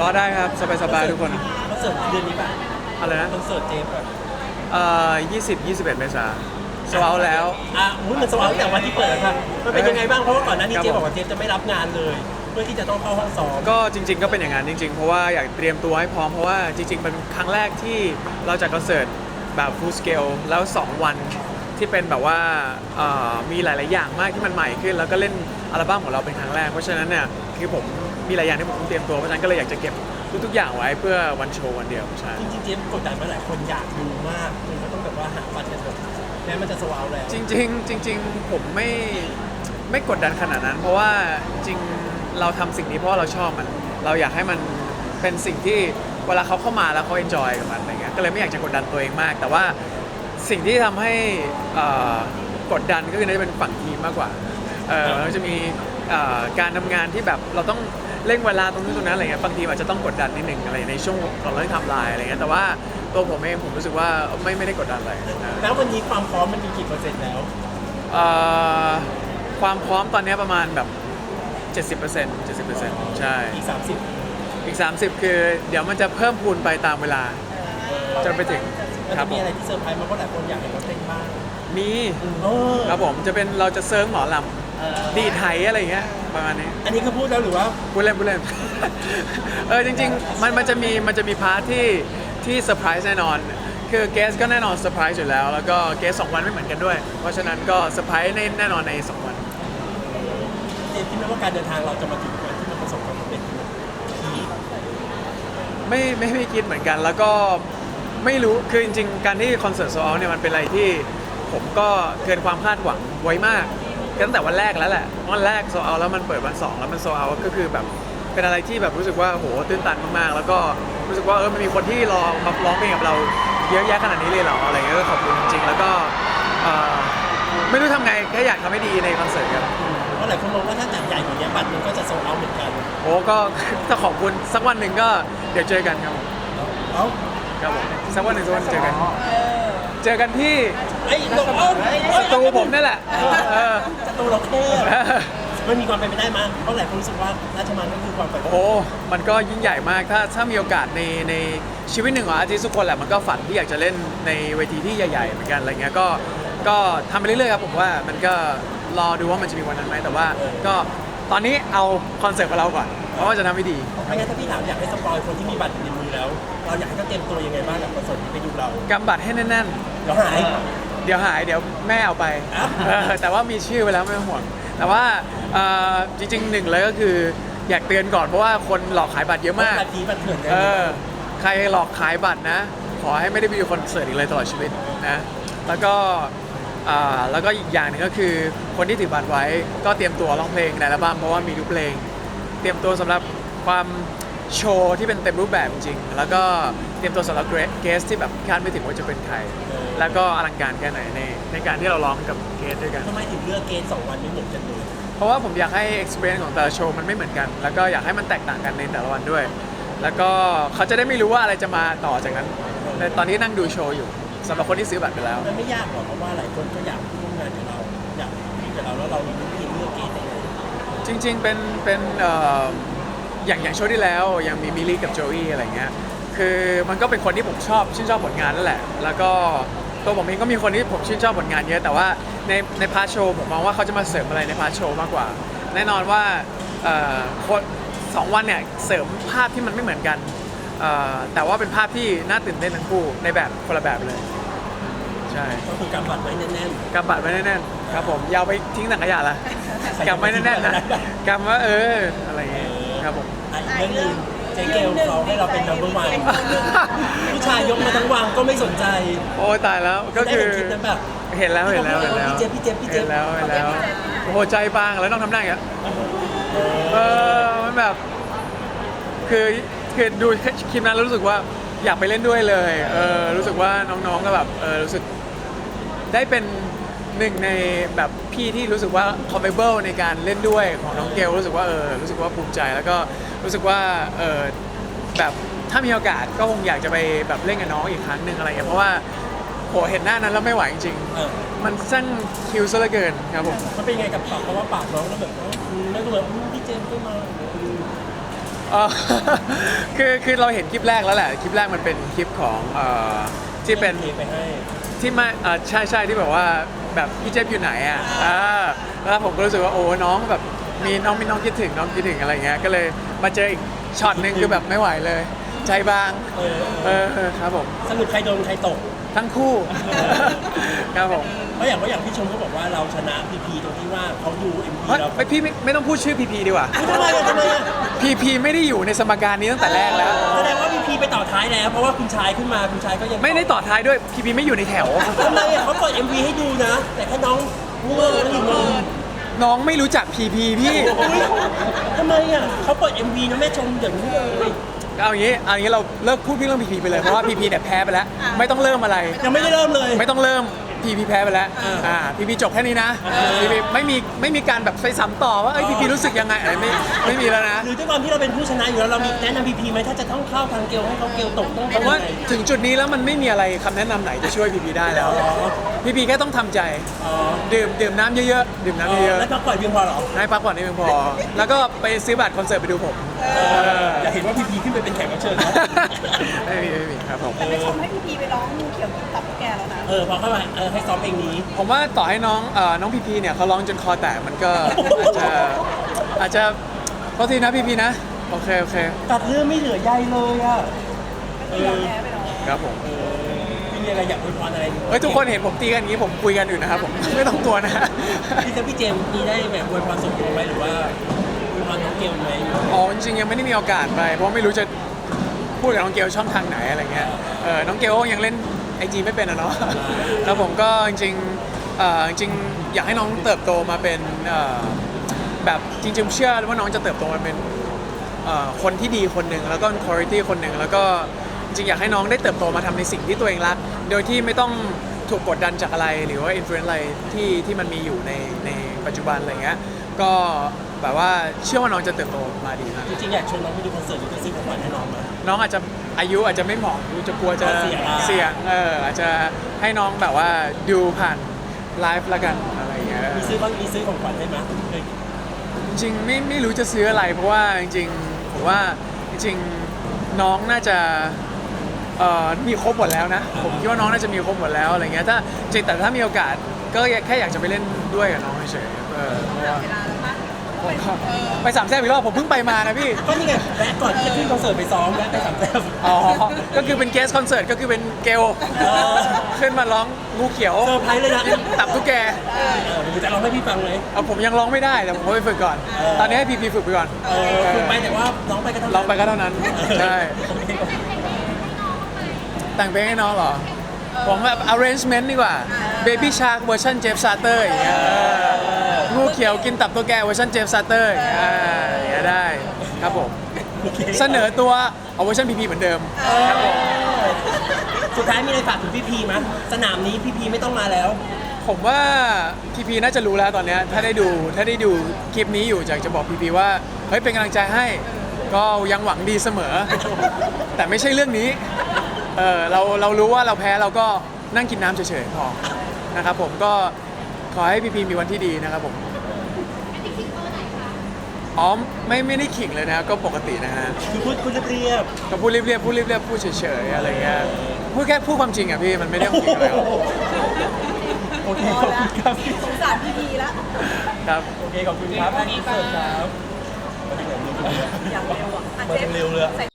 รอได้ครับ สบายๆทุกคนคอนเสิร์ตเดือนนี้ป่ะอะไรนะคอนเสิร์ตเจมส์ป่ะเอ่อ20 21 เมษาสวาแล้ว อะอุ้ยมันสว่างแต่วันที่เปิดค่ะมันเป็นยังไงบ้างเพราะว่าก่อนหน้านี้ครับเจมส์บอกว่าเจมส์จะไม่รับงานเลย เพื่อที่จะต้องเข้าห้องซ้อมก็จริง ๆ ก็เป็นอย่างนั้นจริง ๆ เพราะว่าอยากเตรียมตัวให้พร้อมเพราะว่าจริงๆเป็นครั้งแรกที่เราจัดคอนเสิร์ตแบบ full scale แล้ว 2 วันที่เป็นแบบว่าเอ่อมีหลาย ๆ อย่างมากที่มันใหม่ขึ้น แล้วก็เล่นอัลบั้มของเราเป็นครั้งแรก เพราะฉะนั้นเนี่ยคือผม มีหลายอย่างที่ผมต้องเตรียมตัวเพราะฉะนั้นก็เลยอยากจะเก็บทุกๆอย่างไว้เพื่อวันโชว์วันเดียวใช่ จริงๆเจมส์กดดันมาหลายคนอยากดูมากจนก็ต้องแบบว่าหาบัตรกันแบบแม้มันจะสว่างแล้วจริงๆจริง ๆ ผมไม่ไม่กดดันขนาดนั้น เพราะว่าจริงเราทำสิ่งนี้เพราะว่าเราชอบมัน เราอยากให้มันเป็นสิ่งที่เวลาเขาเข้ามาแล้วเขาเอนจอยกับมันอะไรเงี้ยก็เลยไม่อยากจะกดดันตัวเองมาก แต่ว่าสิ่งที่ทำให้เอ่อกดดันก็คือน่าจะเป็นฝั่งทีมมากกว่าเออมันจะมีเอ่อการทำงานที่แบบเราต้อง เร่งเวลาตรงนี้ตรงนั้นอะไรเงี้ยบางทีอาจจะต้องกดดันนิดนึงอะไรในช่วงก่อนเริ่มทำลายอะไรเงี้ยแต่ว่าตัวผมเองผมรู้สึกว่าไม่ไม่ได้กดดันอะไรนะแล้ววันนี้ความพร้อมมันมีกี่เปอร์เซ็นต์แล้วเอ่อความพร้อมตอนนี้ประมาณแบบ 70% 70%ใช่ อีก30อีก 30 คือ เดี๋ยวมันจะเพิ่มพูนไปตามเวลา จนไปถึงมันครัจะบผมีมอะไรที่เซอร์ไพรส์มาเพราะหลายคนอยากเห็นเราเต้นบ้างมี เออครับผมจะเป็นเราจะเซิร์ฟหมอลเออำ ดีดไทยอะไรอย่างเงี้ยประมาณนี้ อันนี้คือพูดแล้วหรือว่า พูดเล่นพูดเล่น เออจริงๆมันมันจะมีมันจะมีพาร์ทที่ที่เซอร์ไพรส์แน่นอน คือเกสก็แน่นอนเซอร์ไพรส์อยู่แล้ว แล้วก็เกสสองวันไม่เหมือนกันด้วย เพราะฉะนั้นก็เซอร์ไพรส์ในแน่นอนในสองวัน เจมส์คิดไหมว่าการเดินทางเราจะมาถึงวันที่มันประสบความสำเร็จนี้ไม่ไม่ไม่คิดเหมือนกัน แล้วก็ไม่รู้คือจริงๆ การที่คอนเสิร์ตโซลเนี่ยมันเป็นอะไรที่ผมก็เกินความคาดหวังไว้มาก ตั้งแต่วันแรกแล้วแหละวันแรกโซลแล้วมันเปิดวันสองแล้วมันโซลก็คือแบบเป็นอะไรที่แบบรู้สึกว่าโหตื้นตันมากๆ แล้วก็รู้สึกว่าเออมันมีคนที่รอมาร้องเพลงกับเราเยอะแยะขนาดนี้เลยเหรออะไรเงี้ยก็ขอบคุณจริงๆแล้วก็เอ่อไม่รู้ทำไงแค่อยากทำให้ดีในคอนเสิร์ตครับเพราะหลายคนมองว่าถ้าจัดใหญ่กว่านี้บัตรมันก็จะโซลเอาท์เหมือนกันโอ้ก็ถ้าขอบคุณสักวันหนึ่งก็เดี๋ยวเจอกันครับผมเอ้าครับผมสักวันหนึ่งสักวันเจอกัน เจอกันที่ ไอ้ยลงเอ้าสตูผมนี่แหละเออสตูเราแคบมันมีความเป็นไปได้มั้ยเพราะหลายคนรู้สึกว่าราชมังก็คือความฝันโอ้ มันก็ยิ่งใหญ่มาก ถ้าถ้ามีโอกาสในในชีวิตหนึ่งของอาร์ติสต์ทุกคนแหละ มันก็ฝันที่อยากจะเล่นในเวทีที่ใหญ่ ๆ เหมือนกันอะไรเงี้ย ก็ก็ทำไปเรื่อยๆครับผมว่า มันก็รอดูว่ามันจะมีวันนั้นไหมแต่ว่า ก็ตอนนี้เอาคอนเสิร์ตของเราก่อนเพราะว่าจะทำให้ดี ไม่งั้นถ้าพี่ถามอยากให้สปอยคนที่มีบัตรอยู่ในมือแล้ว เราอยากให้เขาเตรียมตัวยังไงบ้างกับคอนเสิร์ตที่ไปดูเรากำบัตรให้แน่นเดี๋ยวหายๆเดี๋ยวหายเดี๋ยวแม่เอาไปอะเออแต่ว่ามีชื่อไว้แล้วไม่ต้องห่วง แต่ว่าเอ่อจริงๆหนึ่งเลยก็คืออยากเตือนก่อนเพราะว่าคนหลอกขายบัตรเยอะมาก บัตรผีบัตรเถื่อนเออใครหลอกขายบัตรนะ ขอให้ไม่ได้ไปดูคอนเสิร์ตอีกเลยตลอดชีวิตนะ แล้วก็อ่าแล้วก็อีกอย่างหนึงก็คือคนที่ถือบัตรไว้ก็เตรียมตัวร้องเพลงในอัลบั้มเพราะว่ามีทุกเพลง เตรียมตัวสำหรับความ โชว์ที่เป็นเต็มรูปแบบจริงๆแล้วก็เตรียมตัวสำหรับเกสที่แบบคาดไม่ถึงว่าจะเป็นใคร แล้วก็อลังการแค่ไหนในในการที่เราร้องกับเกสด้วยกัน ทำไมถึงเลือกเกณฑ์สองวันไม่เหมือนกันเลยเพราะว่าผมอยากให้ experience ของแต่ละโชว์มันไม่เหมือนกัน แล้วก็อยากให้มันแตกต่างกันในแต่ละวันด้วย แล้วก็เขาจะได้ไม่รู้ว่าอะไรจะมาต่อจากนั้นในตอนที่นั่งดูโชว์อยู่สำหรับคนที่ซื้อบัตรไปแล้ว มันไม่ยากหรอกเพราะว่าหลายคนก็อยากร่วมงานกับเราอยากมีกับเราแล้วเรามีวิธีเลือกเกณฑ์ยังไงจริงๆ เป็นเป็นเอ่อ อย่างอย่างโชว์ที่แล้วยังมีมิลลี่กับโจอี้อะไรเงี้ยคือมันก็เป็นคนที่ผมชอบชื่นชอบผลงานนั่นแหละ แล้วก็ตัวผมเองก็มีคนที่ผมชื่นชอบผลงานเยอะ แต่ว่าในในพาร์ทโชว์ผมมองว่าเขาจะมาเสริมอะไรในพาร์ทโชว์มากกว่า แน่นอนว่าเอ่อคนสองวันเนี่ยเสริมภาพที่มันไม่เหมือนกันเอ่อแต่ว่าเป็นภาพที่น่าตื่นเต้นทั้งคู่ในแบบคนละแบบเลย ใช่ก็คือกำบัตรไว้แน่นกำบัตรไว้แน่นๆครับผมอยาวไปทิ้งถังขยะละๆกำไว้แน่นๆนะกำว่าเอออะไรอย่างเงี้ย ครับผมอะอีกเรื่องหนึงเจ๊เกลเขาให้เราเป็น number one ผู้ชายยกมาทั้งวังก็ไม่สนใจ โอ้ยตายแล้วก็คือได้เห็นคลิปนั้นแบบเห็นแล้วเห็นแล้วเห็นแล้วพี่เจฟพี่เจฟพี่เจฟเห็นแล้วเห็นแล้วโอ้โหใจบางแล้วต้องทำหน้าอย่างเงี้ยเออมันแบบ คือคือดูคลิปนั้นแล้วรู้สึกว่าอยากไปเล่นด้วยเลย เออรู้สึกว่าน้องๆก็แบบเออรู้สึกได้เป็น หนึ่งในแบบพี่ที่รู้สึกว่า comfortable ในการเล่นด้วยของน้องเกลรู้สึกว่าเออรู้สึกว่าภูมิใจแล้วก็รู้สึกว่าเออแบบถ้ามีโอกาสก็คงอยากจะไปแบบเล่นกับน้องอีกครั้งหนึ่งอะไรเงี้ยเพราะว่าโหเห็นหน้านั้นแล้วไม่ไหวจริงเออ ๆมันสั้นคิวซะเหลือเกินครับผม มันเป็นยังไงกับปากเพราะว่าปากน้องแล้วแบบว่าอืมแล้วก็แบบอืมพี่เจมส์ก็มาอืมเอ่อ คือคือเราเห็นคลิปแรกแล้วแหละ คลิปแรกมันเป็นคลิปของเอ่อที่เป็นเค้กไปให้ ที่มาเอ่อใช่ใช่ที่แบบว่า แบบพี่เจฟอยู่ไหนอะอ่าแล้วผมก็รู้สึกว่าโอ้น้องแบบมีน้องมีน้องคิดถึงน้องคิดถึงอะไรเงี้ยก็เลยมาเจออีกช็อตหนึ่งคือแบบไม่ไหวเลย ใจบางเออเออเออครับผมสรุปใครโดนใครตกทั้งคู่ครับผมเพราะอย่างว่าอย่างพี่ชมก็บอกว่าเราชนะพีพีตรงที่ว่าเขาดูเอ็มพีเฮ้ยเราไปพี่ไม่ไม่ต้องพูดชื่อพีพีดีกว่าทำไมอะทำไมอะพีพีไม่ได้อยู่ในสมการนี้ตั้งแต่แรกแล้วแสดงว่า พีพีไปต่อท้ายแล้ว เพราะว่าคุณชายขึ้นมาคุณชายก็ยังไม่ได้ต่อท้ายด้วยพีพีไม่อยู่ในแถว ทำไมอะเขาเปิด MV ให้ดูนะ แต่แค่น้องง่วงแล้วอยู่นอนน้องไม่รู้จักพีพีพี่ทำไมอะเขาเปิด MV นะแม่ชมอย่างนี้เลยเอาอย่างนี้เอาอย่างนี้เราเลิกพูดเรื่องพีพีไปเลยเพราะว่าพีพีเนี่ยแพ้ไปแล้ว ไม่ต้องเริ่มอะไร ยังไม่ได้เริ่มเลย ไม่ต้องเริ่ม พีพีแพ้ไปแล้วอ่าอ่าพีพีจบแค่นี้นะอ่าพีพีไม่มีไม่มีการแบบไปซ้ำต่อว่าเอ้ยพีพีรู้สึกยังไงอะไรไม่ไม่มีแล้วนะ หรือด้วยความที่เราเป็นผู้ชนะอยู่แล้วเรามีแนะนำพีพีไหมถ้าจะต้องเข้าทางเกลให้เขาเกลตกต้องเพราะว่าทำยังไงถึงจุดนี้แล้วมันไม่มีอะไรคำแนะนำไหนจะช่วยพีพีได้แล้วอ๋อพีพีแค่ต้องทำใจอ๋อดื่มดื่มน้ำเยอะๆดื่มน้ำเยอะแล้วพักผ่อนเพียงพอเหรอๆให้พักผ่อนให้เพียงพอ แล้วก็ไปซื้อบัตรคอนเสิร์ตไปดูผมอยากเห็นว่าพีพีขึ้นไปเป็นแขกรับเชิญนะ ไม่มีไม่มีครับผม แต่ไม่ชมให้พี่พีไปร้องงูเขียวกินตับแกแล้วนะ เออพอเข้ามาเออให้ซ้อมเพลงนี้ ผมว่าต่อให้น้องเอ่อน้องพีพีเนี่ยเขาร้องจนคอแตกมันก็อาจจะอาจจะโทษทีนะพีพีนะ โอเค โอเค ตัดเรื่องไม่เหลือใยเลยอะก็คือยอมแพ้ไปเนาะครับผมเออมีอะไรอยากอวยพรอะไรเฮ้ยทุกคนเห็นผมตีกันอย่างนี้ผมคุยกันอยู่นะครับผม ไม่ต้องตัวนะ พี่เจมส์พี่เจมส์มีได้แบบอวยพรส่วนตัวไหมหรือว่าอวยพรน้องเกลไหมอ๋อจริงๆยังไม่ได้มีโอกาสไป เพราะไม่รู้จะพูดกับน้องเกลช่องทางไหนอะไรเงี้ยเออน้องเกลยังเล่น ไอจีไม่เป็นอะเนาะ แล้วผมก็จริงๆเอ่อจริงๆอยากให้น้องเติบโตมาเป็นเอ่อแบบจริงๆเชื่อว่าน้องจะเติบโตมาเป็นเอ่อคนที่ดีคนหนึ่งแล้วก็คุณภาพคนหนึ่งแล้วก็จริงๆอยากให้น้องได้เติบโตมาทำในสิ่งที่ตัวเองรัก โดยที่ไม่ต้องถูกกดดันจากอะไรหรือว่าอินฟลูเอนซ์อะไรที่ที่มันมีอยู่ในในปัจจุบันอะไรเงี้ยก็แบบว่าเชื่อว่าน้องจะเติบโตมาดีมากจริงๆอยากชวนน้องไปดูคอนเสิร์ตหรือจะซื้อของขวัญให้น้องไหมน้องอาจจะ อายุอาจจะไม่เหมาะจะกลัวจะเสี่ยงเสี่ยงเอออาจจะให้น้องแบบว่าดูผ่านไลฟ์ละกันอะไรอย่างเงี้ยมีซื้อบ้างมีซื้อของขวัญให้ไหมเคยจริงๆไม่ไม่รู้จะซื้ออะไร เพราะว่าจริงๆผมว่าจริงๆน้องน่าจะเอ่อมีครบหมดแล้วนะ ผมคิดว่าน้องน่าจะมีครบหมดแล้วอะไรเงี้ยถ้าจริงแต่ถ้ามีโอกาสก็แค่อยากจะไปเล่นด้วยกับน้องเฉยๆเออเพราะว่าเวลาแล้วปะผมก็ ไปสามแซ่บอีกรอบผมเพิ่งไปมานะพี่ ก็นี่ไงแวะก่อนที่จะขึ้นคอนเสิร์ตไปซ้อมแวะไปสามแต้มอ๋อ ก็คือเป็นเกสคอนเสิร์ตก็คือเป็นเกลเออขึ้นมาร้องงูเขียว เซอร์ไพรส์เลยนะตับตุ๊กแกเออหรือจะร้องให้พี่ฟังเลยเอาผมยังร้องไม่ได้แต่ผมก็ไปฝึกก่อนเออตอนนี้ให้พีพีฝึกไปก่อนเออคือไปแต่ว่าน้องไปก็เท่านั้นร้องไปก็เท่านั้นใช่โอเคแต่งเพลงให้น้องเหรอผมแบบ arrangement ดีกว่า Baby Shark เวอร์ชันเจฟซาเตอร์อย่างเงี้ย เอองูเขียวกินตับตุ๊กแกเวอร์ชันเจฟซาเตอร์อย่างเงี้ยอ่าอย่างเงี้ยได้ครับผมโอเคเสนอตัวเอาเวอร์ชันพีพีเหมือนเดิมครับผมสุดท้ายมีอะไรฝากถึงพี่พีไหมสนามนี้พี่พีไม่ต้องมาแล้ว ผมว่าพีพีน่าจะรู้แล้วตอนเนี้ยถ้าได้ดูถ้าได้ดูคลิปนี้อยู่อยากจะบอกพีพีว่าเฮ้ยเป็นกำลังใจให้ก็ยังหวังดีเสมอ แต่ไม่ใช่เรื่องนี้เออเราเรารู้ว่าเราแพ้เราก็นั่งกินน้ำเฉยๆพอนะครับผมก็ขอให้พีพีมีวันที่ดีนะครับผม อ๋อไม่ไม่ได้ขิงเลยนะก็ปกตินะฮะคือพูดคุณเรียบก็พูดเรียบๆพูดเรียบๆพูดเฉยๆอะไรเงี้ยพูดแค่พูดความจริงอะพี่มันไม่ได้ขิงอะไรหรอกโอเคขอบคุณครับสงสารพี่พีละครับโอเคขอบคุณครับแม่อินเสิร์ตครับ อย่างเร็วอะอะมาเจฟเร็วเลยอะ ใส่